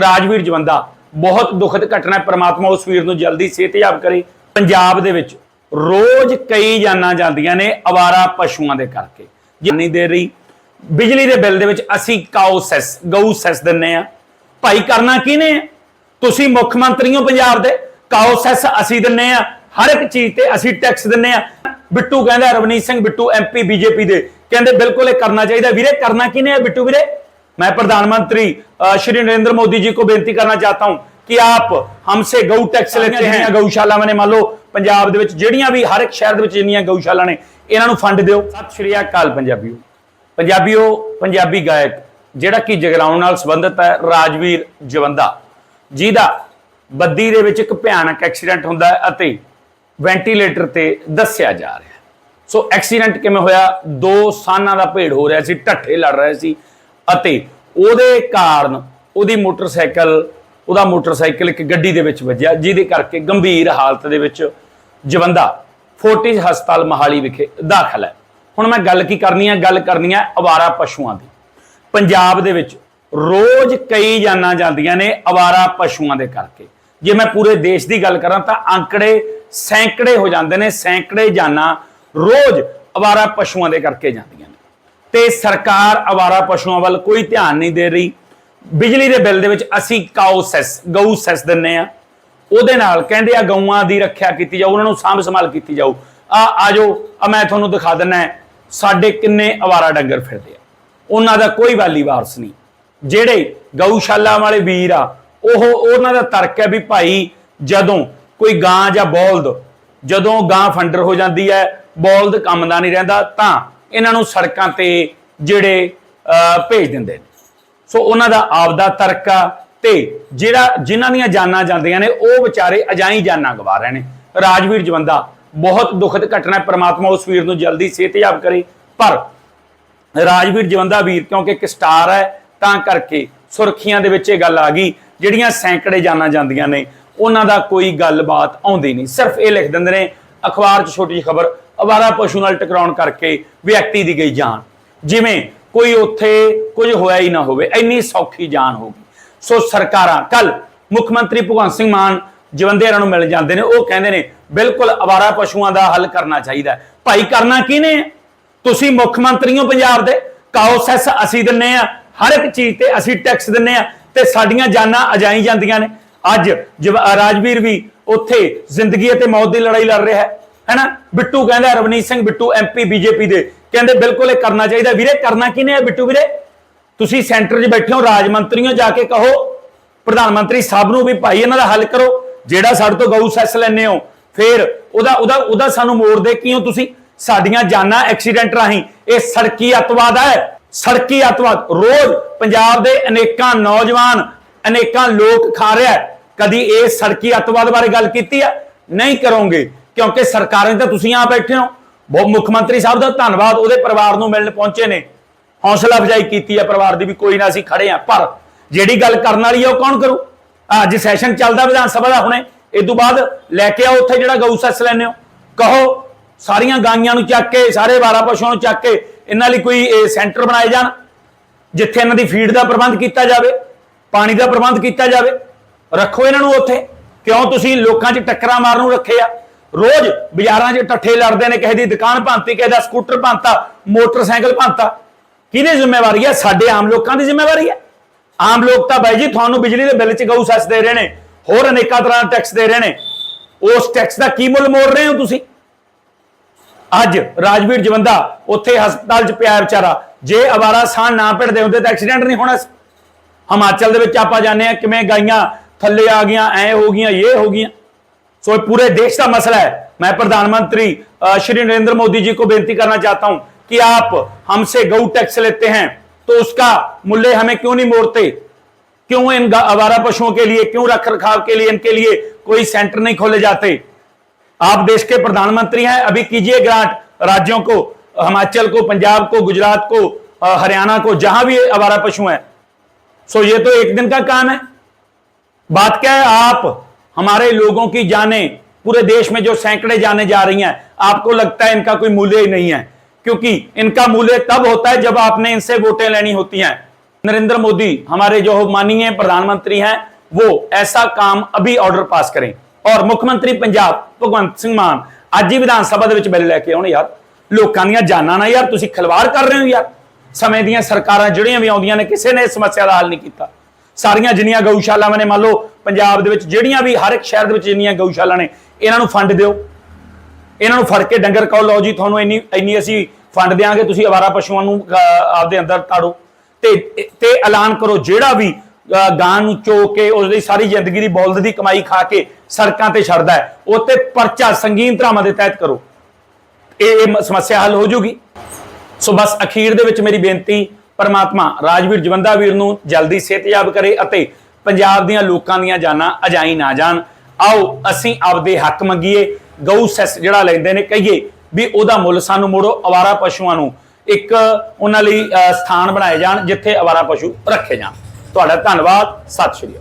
ਰਾਜਵੀਰ ਜਵੰਦਾ, ਬਹੁਤ ਦੁਖਦ ਘਟਨਾ ਹੈ, ਪ੍ਰਮਾਤਮਾ ਉਸ ਵੀਰ ਨੂੰ ਜਲਦੀ ਸਿਹਤਯਾਬ ਕਰੇ। ਪੰਜਾਬ ਦੇ ਵਿੱਚ ਰੋਜ਼ ਕਈ ਜਾਨਾਂ ਜਾਂਦੀਆਂ ਨੇ ਅਵਾਰਾ ਪਸ਼ੂਆਂ ਦੇ ਕਰਕੇ। ਜਿੰਨੀ ਦੇ ਰਹੀ, ਬਿਜਲੀ ਦੇ ਬਿੱਲ ਦੇ ਵਿੱਚ ਅਸੀਂ ਕਾਉ ਸੈਸ, ਗਊ ਸੈਸ ਦਿੰਨੇ ਆ। ਭਾਈ ਕਰਨਾ ਕਿਹਨੇ ਆ? ਤੁਸੀਂ ਮੁੱਖ ਮੰਤਰੀ ਹੋ ਪੰਜਾਬ ਦੇ ਕਾਉ ਸੈਸ ਅਸੀਂ ਦਿੰਨੇ ਆ। ਹਰ ਇੱਕ ਚੀਜ਼ ਤੇ ਅਸੀਂ ਟੈਕਸ ਦਿੰਨੇ ਆ। ਬਿੱਟੂ ਕਹਿੰਦਾ ਰਵਨੀਤ ਸਿੰਘ ਬਿੱਟੂ ਐਮਪੀ ਬੀਜੇਪੀ ਦੇ। ਕਹਿੰਦੇ ਬਿਲਕੁਲ ਇਹ ਕਰਨਾ ਚਾਹੀਦਾ। ਵੀਰੇ, ਕਰਨਾ ਕਿਹਨੇ ਆ ਬਿੱਟੂ ਵੀਰੇ? मैं प्रधानमंत्री अ, श्री नरेंद्र मोदी जी को बेनती करना चाहता हूं कि आप हमसे गऊ टैक्स लेते हैं ਗਊਸ਼ਾਲਾਵਾਂ ਨੇ ਮੰਨ ਲਓ ਪੰਜਾਬ ਦੇ ਵਿੱਚ ਜਿਹੜੀਆਂ ਵੀ ਹਰ ਇੱਕ ਸ਼ਹਿਰ ਦੇ ਵਿੱਚ ਜਿੰਨੀਆਂ ਗਊਸ਼ਾਲਾ ਨੇ ਇਹਨਾਂ ਨੂੰ ਫੰਡ ਦਿਓ ਸਤਿ ਸ਼੍ਰੀ ਅਕਾਲ ਪੰਜਾਬੀਓ ਪੰਜਾਬੀਓ ਪੰਜਾਬੀ ਗਾਇਕ ਜਿਹੜਾ ਕਿ ਜਗਰਾਉਂ ਨਾਲ ਸੰਬੰਧਿਤ ਹੈ ਰਾਜਵੀਰ ਜਵੰਦਾ ਜਿਹਦਾ ਬੱਦੀ ਦੇ ਵਿੱਚ ਇੱਕ ਭਿਆਨਕ ਐਕਸੀਡੈਂਟ ਹੁੰਦਾ ਹੈ ਅਤੇ ਵੈਂਟੀਲੇਟਰ ਤੇ ਦੱਸਿਆ ਜਾ ਰਿਹਾ ਹੈ ਸੋ ਐਕਸੀਡੈਂਟ ਕਿਵੇਂ ਹੋਇਆ ਦੋ ਸਾਨਾਂ ਦਾ ਭੇੜ ਹੋ ਰਿਹਾ ਸੀ ਢੱਠੇ ਲੜ ਰਹੇ ਸੀ ਅਤੇ ਉਹਦੇ ਕਾਰਨ ਉਹਦੀ ਮੋਟਰਸਾਈਕਲ, ਉਹਦਾ ਮੋਟਰਸਾਈਕਲ ਇੱਕ ਗੱਡੀ ਦੇ ਵਿੱਚ ਵੱਜਿਆ, ਜਿਹਦੇ ਕਰਕੇ ਗੰਭੀਰ ਹਾਲਤ ਦੇ ਵਿੱਚ ਜਵੰਦਾ ਫੋਰਟਿਸ ਹਸਪਤਾਲ ਮਹਾਲੀ ਵਿਖੇ ਦਾਖਲ ਹੈ। ਹੁਣ ਮੈਂ ਗੱਲ ਕੀ ਕਰਨੀ ਹੈ ਗੱਲ ਕਰਨੀ ਹੈ ਅਵਾਰਾ ਪਸ਼ੂਆਂ ਦੀ। ਪੰਜਾਬ ਦੇ ਵਿੱਚ ਰੋਜ਼ ਕਈ ਜਾਨਾਂ ਜਾਂਦੀਆਂ ਨੇ ਅਵਾਰਾ ਪਸ਼ੂਆਂ ਦੇ ਕਰਕੇ। ਜੇ ਮੈਂ ਪੂਰੇ ਦੇਸ਼ ਦੀ ਗੱਲ ਕਰਾਂ ਤਾਂ ਅੰਕੜੇ ਸੈਂਕੜੇ ਹੋ ਜਾਂਦੇ ਨੇ, ਸੈਂਕੜੇ ਜਾਨਾਂ ਰੋਜ਼ ਅਵਾਰਾ ਪਸ਼ੂਆਂ ਦੇ ਕਰਕੇ ਜਾਂਦੀਆਂ ਨੇ। ਤੇ ਸਰਕਾਰ ਅਵਾਰਾ ਪਸ਼ੂਆਂ ਵੱਲ ਕੋਈ ਧਿਆਨ ਨਹੀਂ ਦੇ ਰਹੀ। ਬਿਜਲੀ ਦੇ ਬਿੱਲ ਦੇ ਵਿੱਚ ਅਸੀਂ ਕਾਉ ਸੈਸ, ਗਊ ਸੈਸ ਦਿੰਨੇ ਆ। ਉਹਦੇ ਨਾਲ ਕਹਿੰਦੇ ਆ ਗਊਆਂ ਦੀ ਰੱਖਿਆ ਕੀਤੀ ਜਾਊ, ਉਹਨਾਂ ਨੂੰ ਸਾਂਭ ਸੰਭਾਲ ਕੀਤੀ ਜਾਊ। ਆ ਆਜੋ ਆ ਮੈਂ ਤੁਹਾਨੂੰ ਦਿਖਾ ਦਿੰਨਾ ਸਾਡੇ ਕਿੰਨੇ ਅਵਾਰਾ ਡੰਗਰ ਫਿਰਦੇ ਆ। ਉਹਨਾਂ ਦਾ ਕੋਈ ਵਾਲੀ ਵਾਰਸ ਨਹੀਂ। ਜਿਹੜੇ ਗਊਸ਼ਾਲਾ ਵਾਲੇ ਵੀਰ ਆ, ਉਹ, ਉਹਨਾਂ ਦਾ ਤਰਕ ਹੈ ਵੀ ਭਾਈ ਜਦੋਂ ਕੋਈ ਗਾਂ ਜਾਂ ਬੋਲਦ, ਜਦੋਂ ਗਾਂ ਫੰਡਰ ਹੋ ਜਾਂਦੀ ਹੈ, ਬੋਲਦ ਕੰਮ ਦਾ ਨਹੀਂ ਰਹਿੰਦਾ, ਤਾਂ ਇਹਨਾਂ ਨੂੰ ਸੜਕਾਂ ਤੇ ਜਿਹੜੇ ਭੇਜ ਦਿੰਦੇ ਨੇ। ਸੋ ਉਹਨਾਂ ਦਾ ਆਪਦਾ ਤਰਕ ਆ ਤੇ ਜਿਹੜਾ ਜਿਨ੍ਹਾਂ ਦੀਆਂ ਜਾਨਾਂ ਜਾਂਦੀਆਂ ਨੇ, ਉਹ ਵਿਚਾਰੇ ਅਜਾਈ ਜਾਨਾਂ ਗਵਾ ਰਹੇ ਨੇ। ਰਾਜਵੀਰ ਜਵੰਦਾ, ਬਹੁਤ ਦੁਖਦ ਘਟਨਾ ਹੈ। ਪ੍ਰਮਾਤਮਾ ਉਸ ਵੀਰ ਨੂੰ ਜਲਦੀ ਸਿਹਤਯਾਬ ਕਰੇ। ਪਰ ਰਾਜਵੀਰ ਜਵੰਦਾ ਵੀਰ ਕਿਉਂਕਿ ਇੱਕ ਸਟਾਰ ਹੈ, ਤਾਂ ਕਰਕੇ ਸੁਰਖੀਆਂ ਦੇ ਵਿੱਚ ਇਹ ਗੱਲ ਆ ਗਈ, ਜਿਹੜੀਆਂ ਸੈਂਕੜੇ ਜਾਨਾਂ ਜਾਂਦੀਆਂ ਨੇ, ਉਹਨਾਂ ਦਾ ਕੋਈ ਗੱਲਬਾਤ ਆਉਂਦੀ ਨਹੀਂ। ਸਿਰਫ ਇਹ ਲਿਖ ਦਿੰਦੇ ਨੇ, ਅਖਬਾਰ 'ਚ ਛੋਟੀ ਜਿਹੀ ਖਬਰ ਅਵਾਰਾ ਪਸ਼ੂ ਨਾਲ ਟਕਰਾਉਣ ਕਰਕੇ ਵਿਅਕਤੀ ਦੀ ਗਈ ਜਾਨ। ਜਿਵੇਂ ਕੋਈ ਉੱਥੇ ਕੁਝ ਹੋਇਆ ਹੀ ਨਾ ਹੋਵੇ, ਇੰਨੀ ਸੌਖੀ ਜਾਨ ਹੋ ਗਈ। ਸੋ ਸਰਕਾਰਾਂ ਕੱਲ ਮੁੱਖ ਮੰਤਰੀ ਭਗਵੰਤ ਸਿੰਘ ਮਾਨ ਜਵੰਦੇਰਾਂ ਨੂੰ ਮਿਲ ਜਾਂਦੇ ਨੇ, ਉਹ ਕਹਿੰਦੇ ਨੇ, ਬਿਲਕੁਲ ਅਵਾਰਾ ਪਸ਼ੂਆਂ ਦਾ ਹੱਲ ਕਰਨਾ ਚਾਹੀਦਾ ਭਾਈ, ਕਰਨਾ ਕਿਹਨੇ ਤੁਸੀਂ ਮੁੱਖ ਮੰਤਰੀ ਹੋ ਪੰਜਾਬ ਦੇ ਕਾਓ ਸੈਸ ਅਸੀਂ ਦਿੰਨੇ ਆ, ਹਰ ਇੱਕ ਚੀਜ਼ ਤੇ ਅਸੀਂ ਟੈਕਸ ਦਿੰਨੇ ਆ, ਤੇ ਸਾਡੀਆਂ ਜਾਨਾਂ ਅਜਾਈ ਜਾਂਦੀਆਂ ਨੇ। ਅੱਜ ਜਵ- ਰਾਜਵੀਰ ਵੀ ਉੱਥੇ ਜ਼ਿੰਦਗੀ ਅਤੇ ਮੌਤ ਦੀ ਲੜਾਈ ਲੜ ਰਿਹਾ ਹੈ। ਹੈਨਾ? ਬਿੱਟੂ ਕਹਿੰਦਾ ਰਵਨੀਤ ਸਿੰਘ ਬਿੱਟੂ ਐਮਪੀ ਬੀਜੇਪੀ ਦੇ। ਕਹਿੰਦੇ ਬਿਲਕੁਲ ਇਹ ਕਰਨਾ ਚਾਹੀਦਾ। ਵੀਰੇ, ਕਰਨਾ ਕਿਹਨੇ ਹੈ ਬਿੱਟੂ ਵੀਰੇ? ਤੁਸੀਂ ਸੈਂਟਰ 'ਚ ਬੈਠੇ ਹੋ ਰਾਜ ਮੰਤਰੀ ਜਾ ਕੇ ਕਹੋ। ਪ੍ਰਧਾਨ ਮੰਤਰੀ ਸਾਹਿਬ ਨੂੰ ਵੀ ਭਾਈ ਇਹਨਾਂ ਦਾ ਹੱਲ ਕਰੋ। ਜਿਹੜਾ ਸਾਡੇ ਤੋਂ ਗਊ ਸੈਸ ਲੈਣੇ ਹੋ, ਫਿਰ ਉਹਦਾ ਉਹਦਾ ਉਹਦਾ ਸਾਨੂੰ ਮੋੜ ਦੇ ਕਿਉਂ ਤੁਸੀਂ? ਸਾਡੀਆਂ ਜਾਨਾਂ ਐਕਸੀਡੈਂਟ ਰਾਹੀਂ। ਇਹ ਸੜਕੀ ਅਤਵਾਦ ਹੈ। ਸੜਕੀ ਅਤਵਾਦ। ਰੋਜ਼ ਪੰਜਾਬ ਦੇ ਅਨੇਕਾਂ ਨੌਜਵਾਨ, ਅਨੇਕਾਂ ਲੋਕ ਖਾ ਰਿਹਾ ਕਦੀ ਇਹ ਸੜਕੀ ਅਤਵਾਦ ਬਾਰੇ ਗੱਲ ਕੀਤੀ ਹੈ ਨਹੀਂ ਕਰੋਗੇ। ਕਿਉਂਕਿ ਸਰਕਾਰਾਂ 'ਚ ਤਾਂ ਤੁਸੀਂ ਆ ਬੈਠੇ ਹੋ। ਬਹੁਤ ਮੁੱਖ ਮੰਤਰੀ ਸਾਹਿਬ ਦਾ ਧੰਨਵਾਦ, ਉਹਦੇ ਪਰਿਵਾਰ ਨੂੰ ਮਿਲਣ ਪਹੁੰਚੇ ਨੇ। ਹੌਸਲਾ ਅਫਜ਼ਾਈ ਕੀਤੀ ਹੈ ਪਰਿਵਾਰ ਦੀ ਵੀ ਕੋਈ ਨਾ ਅਸੀਂ ਖੜੇ ਆ ਪਰ ਜਿਹੜੀ ਗੱਲ ਕਰਨ ਵਾਲੀ ਹੈ ਉਹ ਕੌਣ ਕਰੂ? ਅੱਜ ਸੈਸ਼ਨ ਚੱਲਦਾ ਵਿਧਾਨ ਸਭਾ ਦਾ ਹੁਣੇ। ਇਸ ਤੋਂ ਬਾਅਦ ਲੈ ਕੇ ਆਓ ਉੱਥੇ ਜਿਹੜਾ ਗਊ ਸੈਸ ਲੈਣੇ ਹੋ। ਕਹੋ, ਸਾਰੀਆਂ ਗਾਈਆਂ ਨੂੰ ਚੱਕ ਕੇ, ਸਾਰੇ 12 ਪਸ਼ੂਆਂ ਨੂੰ ਚੱਕ ਕੇ ਇਹਨਾਂ ਲਈ ਕੋਈ ਸੈਂਟਰ ਬਣਾਏ ਜਾਣ, ਜਿੱਥੇ ਇਹਨਾਂ ਦੀ ਫੀਡ ਦਾ ਪ੍ਰਬੰਧ ਕੀਤਾ ਜਾਵੇ, ਪਾਣੀ ਦਾ ਪ੍ਰਬੰਧ ਕੀਤਾ ਜਾਵੇ। ਰੱਖੋ ਇਹਨਾਂ ਨੂੰ ਉੱਥੇ। ਕਿਉਂ? ਤੁਸੀਂ ਲੋਕਾਂ 'ਚ ਟੱਕਰਾਂ ਮਾਰਨ ਨੂੰ ਰੱਖੇ ਆ। ਰੋਜ਼ ਬਾਜ਼ਾਰਾਂ 'ਚ ਟੱਠੇ ਲੜਦੇ ਨੇ, ਕਿਸੇ ਦੀ ਦੁਕਾਨ ਭੰਨਤੀ, ਕਿਸੇ ਦਾ ਸਕੂਟਰ ਭੰਨਤਾ, ਮੋਟਰਸਾਈਕਲ ਭੰਨਤਾ। ਕਿਹਦੀ ਜ਼ਿੰਮੇਵਾਰੀ ਹੈ? ਸਾਡੇ ਆਮ ਲੋਕਾਂ ਦੀ ਜ਼ਿੰਮੇਵਾਰੀ ਹੈ। ਆਮ ਲੋਕ ਤਾਂ ਬਾਈ ਜੀ ਤੁਹਾਨੂੰ ਬਿਜਲੀ ਦੇ ਬਿੱਲ 'ਚ ਗਊ ਸੈਸ ਦੇ ਰਹੇ ਨੇ, ਹੋਰ ਅਨੇਕਾਂ ਤਰ੍ਹਾਂ ਦਾ ਟੈਕਸ ਦੇ ਰਹੇ ਨੇ। ਉਸ ਟੈਕਸ ਦਾ ਕੀ ਮੁੱਲ ਮੋੜ ਰਹੇ ਹੋ ਤੁਸੀਂ? ਅੱਜ ਰਾਜਵੀਰ ਜਵੰਦਾ ਉੱਥੇ ਹਸਪਤਾਲ 'ਚ ਪਿਆ ਵਿਚਾਰਾ। ਜੇ ਅਵਾਰਾ ਸਾਹ ਨਾ ਭਿੜਦੇ ਹੁੰਦੇ ਤਾਂ ਐਕਸੀਡੈਂਟ ਨਹੀਂ ਹੋਣਾ ਸੀ। ਹਿਮਾਚਲ ਦੇ ਵਿੱਚ ਆਪਾਂ ਜਾਣਦੇ ਆ ਕਿਵੇਂ ਗਾਈਆਂ ਥੱਲੇ ਆ ਗਈਆਂ, ਐ ਹੋ ਗਈਆਂ ਇਹ ਹੋ ਗਈਆਂ। सो पूरे देश का मसला है। मैं प्रधानमंत्री श्री नरेंद्र मोदी जी को बेनती करना चाहता हूँ कि आप हमसे गऊ टैक्स लेते हैं तो उसका मूल्य हमें क्यों नहीं मोड़ते? क्यों इन आवारा पशुओं के लिए, क्यों रख रखाव के लिए, इनके लिए कोई सेंटर नहीं खोले जाते? आप देश के प्रधानमंत्री हैं, अभी कीजिए ग्रांट राज्यों को, हिमाचल को, पंजाब को, गुजरात को हरियाणा को, जहाँ भी आवारा पशु हैं। सो ये तो एक दिन का काम है। बात क्या है, आप हमारे लोगों की जाने पूरे देश में जो सैकड़े जाने जा रही हैं आपको लगता है इनका कोई मूल्य ही नहीं है क्योंकि इनका मूल्य तब होता है जब आपने इनसे वोटें लेनी होती हैं नरेंद्र मोदी हमारे जो माननीय प्रधानमंत्री हैं वो ऐसा काम अभी ऑर्डर पास करें ਔਰ ਮੁੱਖ ਮੰਤਰੀ ਪੰਜਾਬ ਭਗਵੰਤ ਸਿੰਘ ਮਾਨ ਅੱਜ ਹੀ ਵਿਧਾਨ ਸਭਾ ਦੇ ਵਿੱਚ ਬਿੱਲ ਲੈ ਕੇ ਆਉਣ ਯਾਰ ਲੋਕਾਂ ਦੀਆਂ ਜਾਨਾਂ ਨਾਲ ਯਾਰ ਤੁਸੀਂ ਖਿਲਵਾੜ ਕਰ ਰਹੇ ਹੋ ਯਾਰ ਸਮੇਂ ਦੀਆਂ ਸਰਕਾਰਾਂ ਜਿਹੜੀਆਂ ਵੀ ਆਉਂਦੀਆਂ ਨੇ ਕਿਸੇ ਨੇ ਇਸ ਸਮੱਸਿਆ ਦਾ ਹੱਲ ਨਹੀਂ ਕੀਤਾ ਸਾਰੀਆਂ ਜਿੰਨੀਆਂ ਗਊਸ਼ਾਲਾਵਾਂ ਨੇ, ਮੰਨ ਲਓ ਪੰਜਾਬ ਦੇ ਵਿੱਚ ਜਿਹੜੀਆਂ ਵੀ ਹਰ ਇੱਕ ਸ਼ਹਿਰ ਦੇ ਵਿੱਚ ਜਿੰਨੀਆਂ ਗਊਸ਼ਾਲਾ ਨੇ, ਇਹਨਾਂ ਨੂੰ ਫੰਡ ਦਿਓ। ਇਹਨਾਂ ਨੂੰ ਫੜ ਕੇ ਡੰਗਰ ਕਹੋ ਲਓ ਜੀ, ਤੁਹਾਨੂੰ ਇੰਨੀ ਇੰਨੀ ਅਸੀਂ ਫੰਡ ਦੇਾਂਗੇ ਤੁਸੀਂ ਅਵਾਰਾ ਪਸ਼ੂਆਂ ਨੂੰ ਆਪਦੇ ਅੰਦਰ ਤਾੜੋ। ਤੇ ਤੇ ਐਲਾਨ ਕਰੋ, ਜਿਹੜਾ ਵੀ ਗਾਂ ਨੂੰ ਚੋ ਕੇ, ਉਸਦੀ ਸਾਰੀ ਜ਼ਿੰਦਗੀ ਦੀ ਬੌਲਦ ਦੀ ਕਮਾਈ ਖਾ ਕੇ ਸੜਕਾਂ ਤੇ ਛੱਡਦਾ ਹੈ, ਉਹ ਤੇ ਪਰਚਾ ਸੰਗੀਨ ਧਰਾਵਾਂ ਦੇ ਤਹਿਤ ਕਰੋ। ਇਹ ਸਮੱਸਿਆ ਹੱਲ ਹੋ ਜੂਗੀ। ਸੋ ਬਸ ਅਖੀਰ ਦੇ ਵਿੱਚ ਮੇਰੀ ਬੇਨਤੀ ਪਰਮਾਤਮਾ ਰਾਜਵੀਰ ਜਵੰਦਾ ਵੀਰ ਨੂੰ ਜਲਦੀ ਸਿਹਤਯਾਬ ਕਰੇ ਅਤੇ ਪੰਜਾਬ ਦੀਆਂ ਲੋਕਾਂ ਦੀਆਂ ਜਾਨਾਂ ਅਜਾਈ ਨਾ ਜਾਣ। ਆਓ ਅਸੀਂ ਆਪਦੇ ਹੱਕ ਮੰਗੀਏ। ਗਊ ਸੈਸ ਜਿਹੜਾ ਲੈਂਦੇ ਨੇ ਕਹੀਏ ਵੀ ਉਹਦਾ ਮੁੱਲ ਸਾਨੂੰ ਮੋੜੋ, ਅਵਾਰਾ ਪਸ਼ੂਆਂ ਨੂੰ। ਇੱਕ ਉਹਨਾਂ ਲਈ ਸਥਾਨ ਬਣਾਏ ਜਾਣ ਜਿੱਥੇ ਅਵਾਰਾ ਪਸ਼ੂ ਰੱਖੇ ਜਾਣ। ਤੁਹਾਡਾ ਧੰਨਵਾਦ, ਸਤਿ ਸ਼੍ਰੀ ਅਕਾਲ।